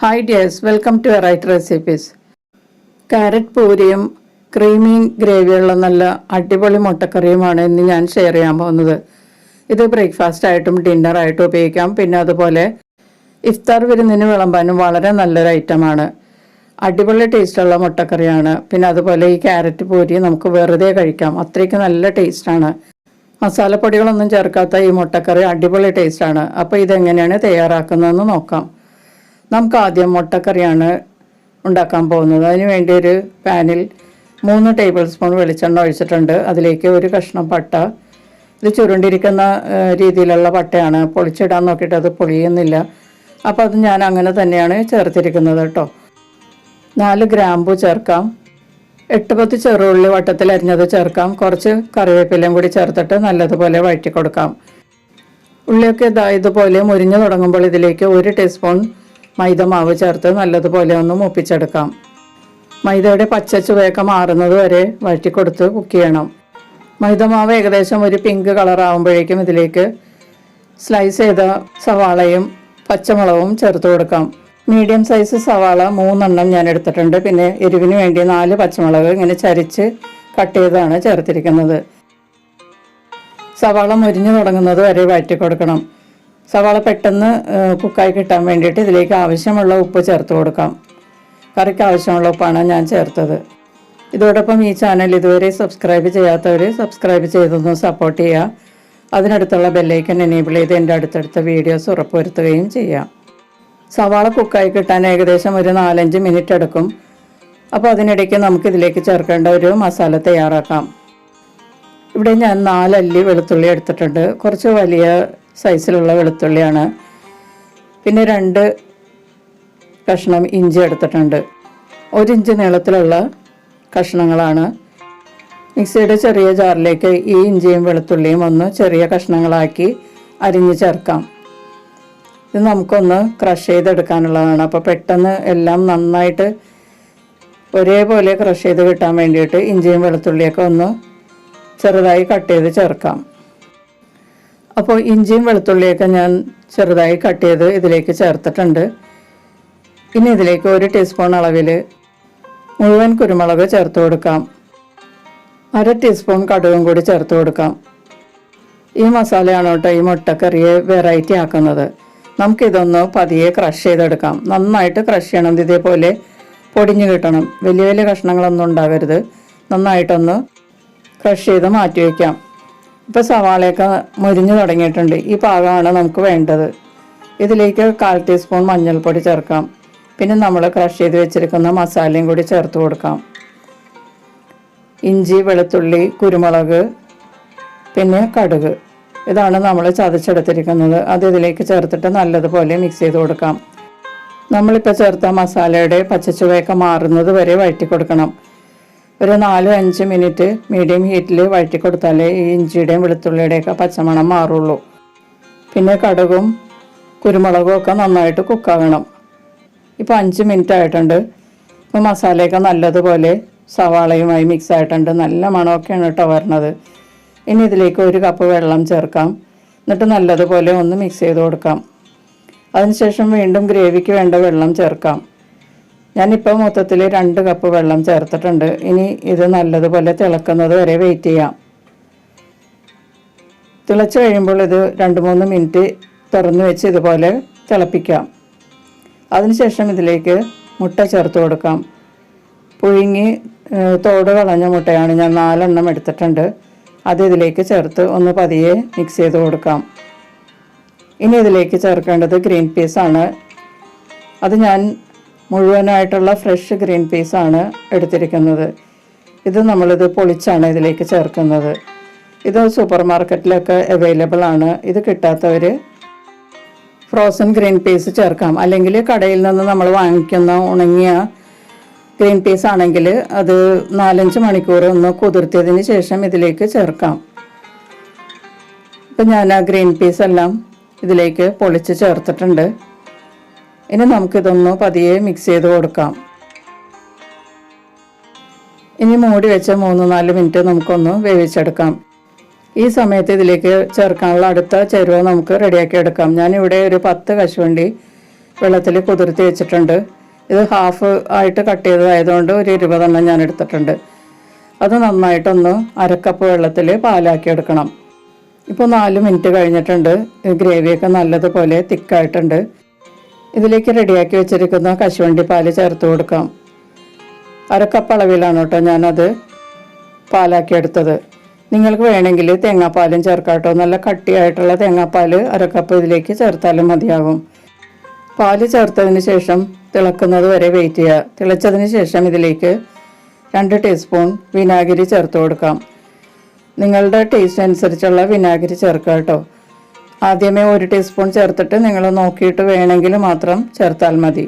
Hi dears welcome to variety recipes carrot പൂരിയും creamy ഗ്രേവിയുള്ള നല്ല അടിപൊളി മുട്ടക്കറിയുമാണ് ഇന്ന് ഞാൻ ഷെയർ ചെയ്യാൻ പോകുന്നത്. ഇത് ബ്രേക്ക്ഫാസ്റ്റ് ആയിട്ടും ഡിന്നറായിട്ടും ഉപയോഗിക്കാം. പിന്നെ അതുപോലെ ഇഫ്താർ വിരുന്നിന് വിളമ്പാനും വളരെ നല്ലൊരു ഐറ്റമാണ് അടിപൊളി ടേസ്റ്റുള്ള മുട്ടക്കറിയാണ്. പിന്നെ അതുപോലെ ഈ ക്യാരറ്റ് പൂരി നമുക്ക് വെറുതെ കഴിക്കാം. അത്രയ്ക്ക് നല്ല ടേസ്റ്റാണ് മസാലപ്പൊടികളൊന്നും ചേർക്കാത്ത ഈ മുട്ടക്കറി അടിപൊളി ടേസ്റ്റാണ് അപ്പോൾ ഇതെങ്ങനെയാണ് തയ്യാറാക്കുന്നതെന്ന് നോക്കാം. നമുക്ക് ആദ്യം മുട്ടക്കറിയാണ് ഉണ്ടാക്കാൻ പോകുന്നത്. അതിന് വേണ്ടി ഒരു പാനിൽ മൂന്ന് ടേബിൾ സ്പൂൺ വെളിച്ചെണ്ണ ഒഴിച്ചിട്ടുണ്ട്. അതിലേക്ക് ഒരു കഷ്ണം പട്ട ഇത് ചുരുണ്ടിരിക്കുന്ന രീതിയിലുള്ള പട്ടയാണ്. പൊളിച്ചിടാൻ നോക്കിയിട്ട് അത് പൊളിയുന്നില്ല. അപ്പോൾ അത് ഞാൻ അങ്ങനെ തന്നെയാണ് ചേർത്തിരിക്കുന്നത് കേട്ടോ. നാല് ഗ്രാമ്പു ചേർക്കാം. എട്ട് പത്ത് ചെറുള്ളി വട്ടത്തിൽ അരിഞ്ഞത് ചേർക്കാം. കുറച്ച് കറിവേപ്പിലയും കൂടി ചേർത്തിട്ട് നല്ലതുപോലെ വഴറ്റി കൊടുക്കാം. ഉള്ളിയൊക്കെ ഇതാ ഇതുപോലെ മുരിഞ്ഞു തുടങ്ങുമ്പോൾ ഇതിലേക്ക് ഒരു ടീസ്പൂൺ മൈദ മാവ് ചേർത്ത് നല്ലതുപോലെ ഒന്ന് മൂപ്പിച്ചെടുക്കാം. മൈദയുടെ പച്ച ചുവയൊക്കെ മാറുന്നത് വരെ വഴറ്റിക്കൊടുത്ത് കുക്ക് ചെയ്യണം. മൈദ മാവ് ഏകദേശം ഒരു പിങ്ക് കളർ ആകുമ്പോഴേക്കും ഇതിലേക്ക് സ്ലൈസ് ചെയ്ത സവാളയും പച്ചമുളകും ചേർത്ത് കൊടുക്കാം. മീഡിയം സൈസ് സവാള മൂന്നെണ്ണം ഞാൻ എടുത്തിട്ടുണ്ട്. പിന്നെ എരിവിന് വേണ്ടി നാല് പച്ചമുളക് ഇങ്ങനെ ചരിച്ച് കട്ട് ചെയ്താണ് ചേർത്തിരിക്കുന്നത്. സവാള മുരിഞ്ഞു തുടങ്ങുന്നത് വരെ വഴറ്റി കൊടുക്കണം സവാള പെട്ടെന്ന് കുക്കായി കിട്ടാൻ വേണ്ടിയിട്ട് ഇതിലേക്ക് ആവശ്യമുള്ള ഉപ്പ് ചേർത്ത് കൊടുക്കാം. കറിക്ക് ആവശ്യമുള്ള ഉപ്പാണ് ഞാൻ ചേർത്തത്. ഇതോടൊപ്പം ഈ ചാനൽ ഇതുവരെ സബ്സ്ക്രൈബ് ചെയ്യാത്തവർ സബ്സ്ക്രൈബ് ചെയ്തൊന്ന് സപ്പോർട്ട് ചെയ്യുക അതിനടുത്തുള്ള ബെല്ലൈക്കൻ എനേബിൾ ചെയ്ത് എന്റെ അടുത്തടുത്ത വീഡിയോസ് ഉറപ്പുവരുത്തുകയും ചെയ്യാം. സവാള കുക്കായി കിട്ടാൻ ഏകദേശം ഒരു നാലഞ്ച് മിനിറ്റ് എടുക്കും. അപ്പോൾ അതിനിടയ്ക്ക് നമുക്കിതിലേക്ക് ചേർക്കേണ്ട ഒരു മസാല തയ്യാറാക്കാം. ഇവിടെ ഞാൻ നാലല്ലി വെളുത്തുള്ളി എടുത്തിട്ടുണ്ട്. കുറച്ച് വലിയ സൈസിലുള്ള വെളുത്തുള്ളിയാണ്. പിന്നെ രണ്ട് കഷ്ണം ഇഞ്ചി എടുത്തിട്ടുണ്ട്. ഒരു നീളത്തിലുള്ള കഷ്ണങ്ങളാണ്. മിക്സിയുടെ ചെറിയ ജാറിലേക്ക് ഈ ഇഞ്ചിയും വെളുത്തുള്ളിയും ഒന്ന് ചെറിയ കഷ്ണങ്ങളാക്കി അരിഞ്ഞ് ചേർക്കാം. ഇത് നമുക്കൊന്ന് ക്രഷ് ചെയ്തെടുക്കാനുള്ളതാണ്. അപ്പോൾ പെട്ടെന്ന് എല്ലാം നന്നായിട്ട് ഒരേപോലെ ക്രഷ് ചെയ്ത് കിട്ടാൻ വേണ്ടിയിട്ട് ഇഞ്ചിയും വെളുത്തുള്ളിയൊക്കെ ഒന്ന് ചെറുതായി കട്ട് ചെയ്ത് ചേർക്കാം. അപ്പോൾ ഇഞ്ചിയും വെളുത്തുള്ളിയൊക്കെ ഞാൻ ചെറുതായി കട്ട് ചെയ്ത് ഇതിലേക്ക് ചേർത്തിട്ടുണ്ട്. ഇനി ഇതിലേക്ക് ഒരു ടീസ്പൂൺ അളവിൽ മുഴുവൻ കുരുമുളക് ചേർത്ത് കൊടുക്കാം. അര ടീസ്പൂൺ കടുകും കൂടി ചേർത്ത് കൊടുക്കാം. ഈ മസാലയാണ് കേട്ടോ ഈ മുട്ടക്കറിയെ വെറൈറ്റി ആക്കുന്നത്. നമുക്കിതൊന്ന് പതിയെ ക്രഷ് ചെയ്തെടുക്കാം. നന്നായിട്ട് ക്രഷ് ചെയ്യണം. ഇത് ഇതേപോലെ പൊടിഞ്ഞു കിട്ടണം. വലിയ വലിയ കഷ്ണങ്ങളൊന്നും ഉണ്ടാകരുത്. നന്നായിട്ടൊന്ന് ക്രഷ് ചെയ്ത് മാറ്റി വയ്ക്കാം ഇപ്പോൾ സവാളയൊക്കെ മുരിഞ്ഞു തുടങ്ങിയിട്ടുണ്ട്. ഈ പാകമാണ് നമുക്ക് വേണ്ടത്. ഇതിലേക്ക് കാൽ ടീസ്പൂൺ മഞ്ഞൾപ്പൊടി ചേർക്കാം. പിന്നെ നമ്മൾ ക്രഷ് ചെയ്ത് വെച്ചിരിക്കുന്ന മസാലയും കൂടി ചേർത്ത് കൊടുക്കാം. ഇഞ്ചി വെളുത്തുള്ളി കുരുമുളക് പിന്നെ കടുക്. ഇതാണ് നമ്മൾ ചതച്ചെടുത്തിരിക്കുന്നത്. അത് ഇതിലേക്ക് ചേർത്തിട്ട് നല്ലതുപോലെ മിക്സ് ചെയ്ത് കൊടുക്കാം. നമ്മളിപ്പോൾ ചേർത്ത മസാലയുടെ പച്ചച്ചുവയൊക്കെ മാറുന്നത് വരെ വഴറ്റി കൊടുക്കണം. ഒരു നാലോ അഞ്ച് മിനിറ്റ് മീഡിയം ഹീറ്റിൽ വഴറ്റി കൊടുത്താലേ ഈ ഇഞ്ചിയുടെയും വെളുത്തുള്ളിയുടെയൊക്കെ പച്ചമണം മാറുള്ളൂ. പിന്നെ കടുകും കുരുമുളകും ഒക്കെ നന്നായിട്ട് കുക്കാകണം ഇപ്പോൾ അഞ്ച് മിനിറ്റ് ആയിട്ടുണ്ട്. ഇപ്പോൾ മസാലയൊക്കെ നല്ലതുപോലെ സവാളയുമായി മിക്സ് ആയിട്ടുണ്ട്. നല്ല മണമൊക്കെയാണ് കേട്ടോ വരണത്. ഇനി ഇതിലേക്ക് ഒരു കപ്പ് വെള്ളം ചേർക്കാം. എന്നിട്ട് നല്ലതുപോലെ ഒന്ന് മിക്സ് ചെയ്ത് കൊടുക്കാം. അതിനുശേഷം വീണ്ടും ഗ്രേവിക്ക് വേണ്ട വെള്ളം ചേർക്കാം. ഞാനിപ്പോൾ മൊത്തത്തിൽ രണ്ട് കപ്പ് വെള്ളം ചേർത്തിട്ടുണ്ട്. ഇനി ഇത് നല്ലതുപോലെ തിളക്കുന്നത് വരെ വെയിറ്റ് ചെയ്യാം. തിളച്ച് കഴിയുമ്പോൾ ഇത് രണ്ട് മൂന്ന് മിനിറ്റ് തുറന്നു വെച്ച് ഇതുപോലെ തിളപ്പിക്കാം. അതിനുശേഷം ഇതിലേക്ക് മുട്ട ചേർത്ത് കൊടുക്കാം. പുഴുങ്ങി തോട് കളഞ്ഞ മുട്ടയാണ് ഞാൻ നാലെണ്ണം എടുത്തിട്ടുണ്ട്. അത് ഇതിലേക്ക് ചേർത്ത് ഒന്ന് പതിയെ മിക്സ് ചെയ്ത് കൊടുക്കാം. ഇനി ഇതിലേക്ക് ചേർക്കേണ്ടത് ഗ്രീൻ പീസാണ് അത് ഞാൻ മുഴുവനായിട്ടുള്ള ഫ്രഷ് ഗ്രീൻ പീസാണ് എടുത്തിരിക്കുന്നത്. ഇത് നമ്മളിത് പൊളിച്ചാണ് ഇതിലേക്ക് ചേർക്കുന്നത്. ഇത് സൂപ്പർ മാർക്കറ്റിലൊക്കെ അവൈലബിൾ ആണ്. ഇത് കിട്ടാത്തവർ ഫ്രോസൺ ഗ്രീൻ പീസ് ചേർക്കാം. അല്ലെങ്കിൽ കടയിൽ നിന്ന് നമ്മൾ വാങ്ങിക്കുന്ന ഉണങ്ങിയ ഗ്രീൻ പീസ് ആണെങ്കിൽ അത് നാലഞ്ച് മണിക്കൂർ ഒന്ന് കുതിർത്തിയതിന് ശേഷം ഇതിലേക്ക് ചേർക്കാം. ഇപ്പം ഞാൻ ആ ഗ്രീൻ പീസ് എല്ലാം ഇതിലേക്ക് പൊളിച്ച് ചേർത്തിട്ടുണ്ട്. ഇനി നമുക്കിതൊന്ന് പതിയെ മിക്സ് ചെയ്ത് കൊടുക്കാം. ഇനി മൂടി വെച്ച മൂന്ന് നാല് മിനിറ്റ് നമുക്കൊന്ന് വേവിച്ചെടുക്കാം. ഈ സമയത്ത് ഇതിലേക്ക് ചേർക്കാനുള്ള അടുത്ത ചേരുവ നമുക്ക് റെഡിയാക്കി എടുക്കാം. ഞാനിവിടെ ഒരു പത്ത് കശുവണ്ടി വെള്ളത്തിൽ കുതിർത്തി വെച്ചിട്ടുണ്ട്. ഇത് ഹാഫ് ആയിട്ട് കട്ട് ചെയ്തതായതുകൊണ്ട് ഒരു ഇരുപതെണ്ണം ഞാൻ എടുത്തിട്ടുണ്ട്. അത് നന്നായിട്ടൊന്ന് അരക്കപ്പ് വെള്ളത്തിൽ പാലാക്കി എടുക്കണം. ഇപ്പോൾ നാല് മിനിറ്റ് കഴിഞ്ഞിട്ടുണ്ട്. ഗ്രേവിയൊക്കെ നല്ലതുപോലെ തിക്കായിട്ടുണ്ട് ഇതിലേക്ക് റെഡിയാക്കി വെച്ചിരിക്കുന്ന കശുവണ്ടി പാൽ ചേർത്ത് കൊടുക്കാം. അരക്കപ്പ് അളവിലാണ് കേട്ടോ ഞാനത് പാലാക്കി എടുത്തത്. നിങ്ങൾക്ക് വേണമെങ്കിൽ തേങ്ങാപ്പാലും ചേർക്കാം കേട്ടോ. നല്ല കട്ടിയായിട്ടുള്ള തേങ്ങാപ്പാൽ അരക്കപ്പ് ഇതിലേക്ക് ചേർത്താലും മതിയാകും. പാൽ ചേർത്തതിന് ശേഷം തിളക്കുന്നത് വരെ വെയിറ്റ് ചെയ്യുക. തിളച്ചതിന് ശേഷം ഇതിലേക്ക് രണ്ട് ടീസ്പൂൺ വിനാഗിരി ചേർത്ത് കൊടുക്കാം. നിങ്ങളുടെ ടേസ്റ്റ് അനുസരിച്ചുള്ള വിനാഗിരി ചേർക്കുക കേട്ടോ. ആദ്യമേ ഒരു ടീസ്പൂൺ ചേർത്തിട്ട് നിങ്ങൾ നോക്കിയിട്ട് വേണമെങ്കിൽ മാത്രം ചേർത്താൽ മതി.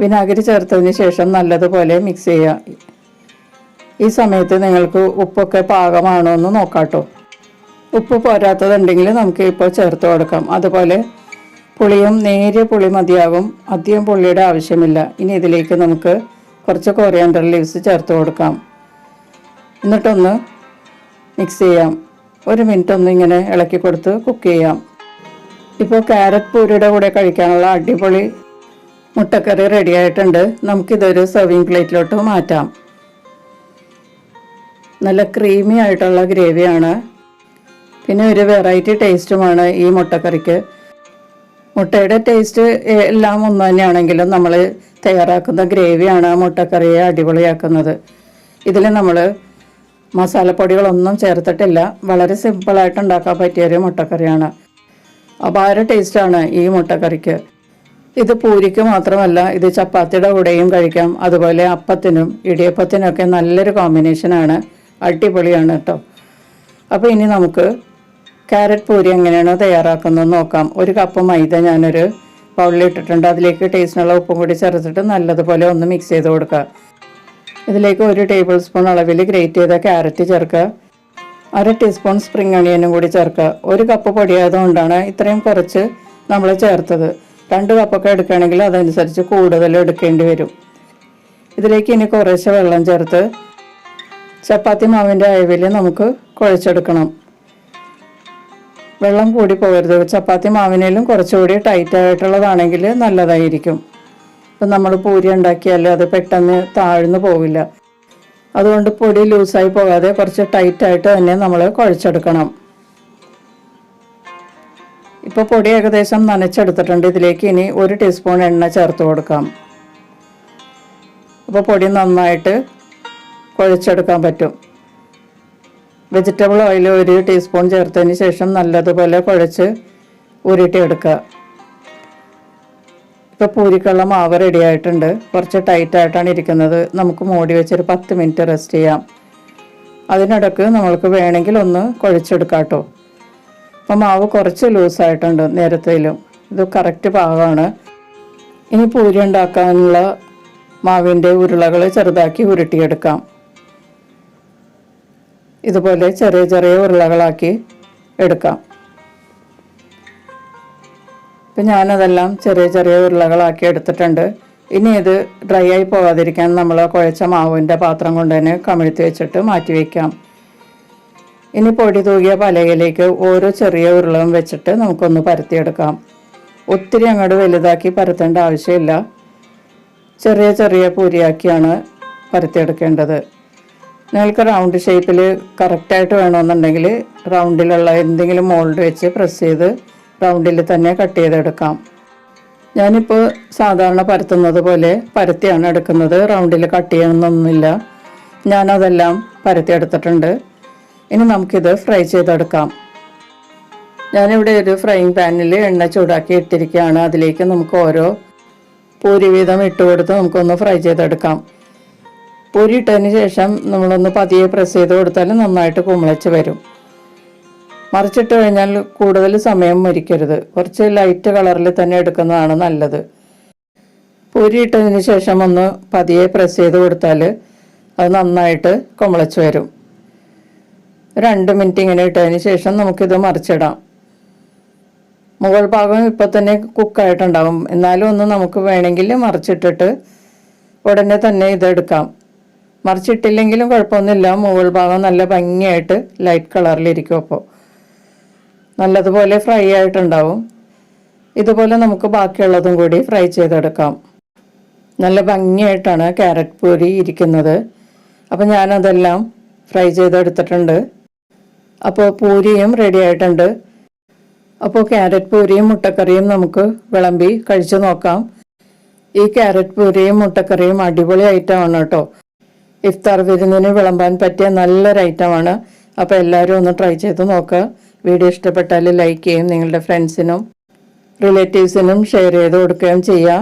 വിനാഗിരി ചേർത്തതിന് ശേഷം നല്ലതുപോലെ മിക്സ് ചെയ്യുക. ഈ സമയത്ത് നിങ്ങൾക്ക് ഉപ്പൊക്കെ പാകമാണോ എന്ന് നോക്കാട്ടോ. ഉപ്പ് പോരാത്തതുണ്ടെങ്കിൽ നമുക്ക് ഇപ്പോൾ ചേർത്ത് കൊടുക്കാം. അതുപോലെ പുളിയും നേരിയ പുളി മതിയാകും. അധികം പുളിയുടെ ആവശ്യമില്ല. ഇനി ഇതിലേക്ക് നമുക്ക് കുറച്ച് കൊറിയാണ്ടർ ലീവ്സ് ചേർത്ത് കൊടുക്കാം. എന്നിട്ടൊന്ന് മിക്സ് ചെയ്യാം. ഒരു മിനിറ്റ് ഒന്ന് ഇങ്ങനെ ഇളക്കി കൊടുത്ത് കുക്ക് ചെയ്യാം. ഇപ്പോൾ ക്യാരറ്റ് പൂരിയുടെ കൂടെ കഴിക്കാനുള്ള അടിപൊളി മുട്ടക്കറി റെഡി ആയിട്ടുണ്ട്. നമുക്കിതൊരു സെർവിങ് പ്ലേറ്റിലോട്ട് മാറ്റാം. നല്ല ക്രീമി ആയിട്ടുള്ള ഗ്രേവിയാണ് പിന്നെ ഒരു വെറൈറ്റി ടേസ്റ്റുമാണ് ഈ മുട്ടക്കറിക്ക്. മുട്ടയുടെ ടേസ്റ്റ് എല്ലാം ഒന്ന് തന്നെയാണെങ്കിലും നമ്മൾ തയ്യാറാക്കുന്ന ഗ്രേവിയാണ് മുട്ടക്കറിയെ അടിപൊളിയാക്കുന്നത്. ഇതിൽ നമ്മൾ മസാലപ്പൊടികളൊന്നും ചേർത്തിട്ടില്ല. വളരെ സിമ്പിളായിട്ട് ഉണ്ടാക്കാൻ പറ്റിയൊരു മുട്ടക്കറിയാണ്. അപാര ടേസ്റ്റാണ് ഈ മുട്ടക്കറിക്ക്. ഇത് പൂരിക്ക് മാത്രമല്ല ഇത് ചപ്പാത്തിയുടെ കൂടെയും കഴിക്കാം. അതുപോലെ അപ്പത്തിനും ഇടിയപ്പത്തിനൊക്കെ നല്ലൊരു കോമ്പിനേഷനാണ്. അടിപൊളിയാണ് കേട്ടോ അപ്പോൾ ഇനി നമുക്ക് ക്യാരറ്റ് പൂരി എങ്ങനെയാണോ തയ്യാറാക്കുന്നത് നോക്കാം. ഒരു കപ്പ് മൈദ ഞാനൊരു പൗളിലിട്ടിട്ടുണ്ട് അതിലേക്ക് ടേസ്റ്റിനുള്ള ഉപ്പും കൂടി ചേർത്തിട്ട് നല്ലതുപോലെ ഒന്ന് മിക്സ് ചെയ്ത് കൊടുക്കുക. ഇതിലേക്ക് ഒരു ടേബിൾ സ്പൂൺ അളവിൽ ഗ്രേറ്റ് ചെയ്ത ക്യാരറ്റ് ചേർക്കുക. അര ടീസ്പൂൺ സ്പ്രിംഗ് അണിയനും കൂടി ചേർക്കുക. ഒരു കപ്പ് പൊടിയായതുകൊണ്ടാണ് ഇത്രയും കുറച്ച് നമ്മൾ ചേർത്തത്. രണ്ട് കപ്പൊക്കെ എടുക്കുകയാണെങ്കിൽ അതനുസരിച്ച് കൂടുതൽ എടുക്കേണ്ടി വരും. ഇതിലേക്ക് ഇനി കുറേശ്ശെ വെള്ളം ചേർത്ത് ചപ്പാത്തി മാവിന്റെ അയവിൽ നമുക്ക് കുഴച്ചെടുക്കണം. വെള്ളം കൂടി പോകരുത്. ചപ്പാത്തി മാവിനേലും കുറച്ചുകൂടി ടൈറ്റായിട്ടുള്ളതാണെങ്കിൽ നല്ലതായിരിക്കും. ഇപ്പം നമ്മൾ പൂരി ഉണ്ടാക്കിയാൽ അത് പെട്ടെന്ന് താഴ്ന്നു പോവില്ല. അതുകൊണ്ട് പൊടി ലൂസായി പോകാതെ കുറച്ച് ടൈറ്റായിട്ട് തന്നെ നമ്മൾ കുഴച്ചെടുക്കണം. ഇപ്പോൾ പൊടി ഏകദേശം നനച്ചെടുത്തിട്ടുണ്ട്. ഇതിലേക്ക് ഇനി ഒരു ടീസ്പൂൺ എണ്ണ ചേർത്ത് കൊടുക്കാം. അപ്പോൾ പൊടി നന്നായിട്ട് കുഴച്ചെടുക്കാൻ പറ്റും. വെജിറ്റബിൾ ഓയിൽ ഒരു ടീസ്പൂൺ ചേർത്തതിന് ശേഷം നല്ലതുപോലെ കുഴച്ച് ഉരുട്ടിയെടുക്കുക. ഇപ്പോൾ പൂരിക്കുള്ള മാവ് റെഡി ആയിട്ടുണ്ട്. കുറച്ച് ടൈറ്റ് ആയിട്ടാണ് ഇരിക്കുന്നത്. നമുക്ക് മൂടി വെച്ചൊരു പത്ത് മിനിറ്റ് റെസ്റ്റ് ചെയ്യാം. അതിനിടക്ക് നമ്മൾക്ക് വേണമെങ്കിൽ ഒന്ന് കുഴച്ചെടുക്കാം കേട്ടോ അപ്പോൾ മാവ് കുറച്ച് ലൂസായിട്ടുണ്ട് നേരത്തേലും. ഇത് കറക്റ്റ് പാകമാണ് ഇനി പൂരി ഉണ്ടാക്കാനുള്ള മാവിന്റെ ഉരുളകൾ ചെറുതാക്കി ഉരുട്ടിയെടുക്കാം. ഇതുപോലെ ചെറിയ ചെറിയ ഉരുളകളാക്കി എടുക്കാം. ഇപ്പം ഞാനതെല്ലാം ചെറിയ ചെറിയ ഉരുളകളാക്കി എടുത്തിട്ടുണ്ട്. ഇനി ഇത് ഡ്രൈ ആയി പോകാതിരിക്കാൻ നമ്മൾ കുഴച്ച മാവിന്റെ പാത്രം കൊണ്ട് തന്നെ കമിഴ്ത്തി വെച്ചിട്ട് മാറ്റി വയ്ക്കാം ഇനി പൊടി തൂകിയ പലകയിലേക്ക് ഓരോ ചെറിയ ഉരുളവും വെച്ചിട്ട് നമുക്കൊന്ന് പരത്തിയെടുക്കാം. ഒത്തിരി അങ്ങോട്ട് വലുതാക്കി പരത്തേണ്ട ആവശ്യമില്ല. ചെറിയ ചെറിയ പൂരിയാക്കിയാണ് പരത്തിയെടുക്കേണ്ടത്. നിങ്ങൾക്ക് റൗണ്ട് ഷേപ്പിൽ കറക്റ്റായിട്ട് വേണമെന്നുണ്ടെങ്കിൽ റൗണ്ടിലുള്ള എന്തെങ്കിലും മോൾഡ് വെച്ച് പ്രസ് ചെയ്ത് റൗണ്ടിൽ തന്നെ കട്ട് ചെയ്തെടുക്കാം. ഞാനിപ്പോൾ സാധാരണ പരത്തുന്നത് പോലെ പരത്തിയാണ് എടുക്കുന്നത്. റൗണ്ടിൽ കട്ട് ചെയ്യണമെന്നൊന്നുമില്ല. ഞാനതെല്ലാം പരത്തിയെടുത്തിട്ടുണ്ട്. ഇനി നമുക്കിത് ഫ്രൈ ചെയ്തെടുക്കാം. ഞാനിവിടെ ഒരു ഫ്രൈയിങ് പാനിൽ എണ്ണ ചൂടാക്കി ഇട്ടിരിക്കുകയാണ്. അതിലേക്ക് നമുക്ക് ഓരോ പൂരി വീതം ഇട്ട് കൊടുത്ത് നമുക്കൊന്ന് ഫ്രൈ ചെയ്തെടുക്കാം. പൂരി ഇട്ടതിന് ശേഷം നമ്മളൊന്ന് പതിയെ പ്രസ് ചെയ്ത് കൊടുത്താൽ നന്നായിട്ട് കുമിളച്ച് വരും. മറിച്ചിട്ട് കഴിഞ്ഞാൽ കൂടുതൽ സമയം മരിക്കരുത്. കുറച്ച് ലൈറ്റ് കളറിൽ തന്നെ എടുക്കുന്നതാണ് നല്ലത്. പൂരി ഇട്ടതിന് ശേഷം ഒന്ന് പതിയെ പ്രസ് ചെയ്ത് കൊടുത്താൽ അത് നന്നായിട്ട് കുമളച്ച് വരും. രണ്ട് മിനിറ്റ് ഇങ്ങനെ ഇട്ടതിന് ശേഷം നമുക്കിത് മറിച്ചിടാം. മുകൾ ഭാഗം ഇപ്പം തന്നെ കുക്കായിട്ടുണ്ടാവും എന്നാലും ഒന്ന് നമുക്ക് വേണമെങ്കിൽ മറിച്ചിട്ടിട്ട് ഉടനെ തന്നെ ഇതെടുക്കാം മറിച്ചിട്ടില്ലെങ്കിലും കുഴപ്പമൊന്നുമില്ല. മുകൾ ഭാഗം നല്ല ഭംഗിയായിട്ട് ലൈറ്റ് കളറിലിരിക്കും അപ്പോൾ നല്ലതുപോലെ ഫ്രൈ ആയിട്ടുണ്ടാവും. ഇതുപോലെ നമുക്ക് ബാക്കിയുള്ളതും കൂടി ഫ്രൈ ചെയ്തെടുക്കാം. നല്ല ഭംഗിയായിട്ടാണ് ക്യാരറ്റ് പൂരി ഇരിക്കുന്നത്. അപ്പോൾ ഞാനതെല്ലാം ഫ്രൈ ചെയ്തെടുത്തിട്ടുണ്ട്. അപ്പോൾ പൂരിയും റെഡി ആയിട്ടുണ്ട്. അപ്പോൾ ക്യാരറ്റ് പൂരിയും മുട്ടക്കറിയും നമുക്ക് വിളമ്പി കഴിച്ചു നോക്കാം. ഈ ക്യാരറ്റ് പൂരിയും മുട്ടക്കറിയും അടിപൊളി ഐറ്റമാണ് കേട്ടോ. ഇഫ്താർ വിരുന്നിന് വിളമ്പാൻ പറ്റിയ നല്ലൊരു ഐറ്റമാണ് അപ്പോൾ എല്ലാവരും ഒന്ന് ട്രൈ ചെയ്ത് നോക്കുക വീഡിയോ ഇഷ്ടപ്പെട്ടാൽ ലൈക്ക് ചെയ്യും നിങ്ങളുടെ ഫ്രണ്ട്സിനും റിലേറ്റീവ്സിനും ഷെയർ ചെയ്ത് കൊടുക്കുകയും ചെയ്യുക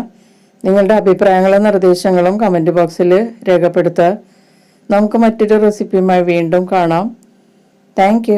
നിങ്ങളുടെ അഭിപ്രായങ്ങളും നിർദ്ദേശങ്ങളും കമന്റ് ബോക്സിൽ രേഖപ്പെടുത്തുക. നമുക്ക് മറ്റൊരു റെസിപ്പിയുമായി വീണ്ടും കാണാം. താങ്ക്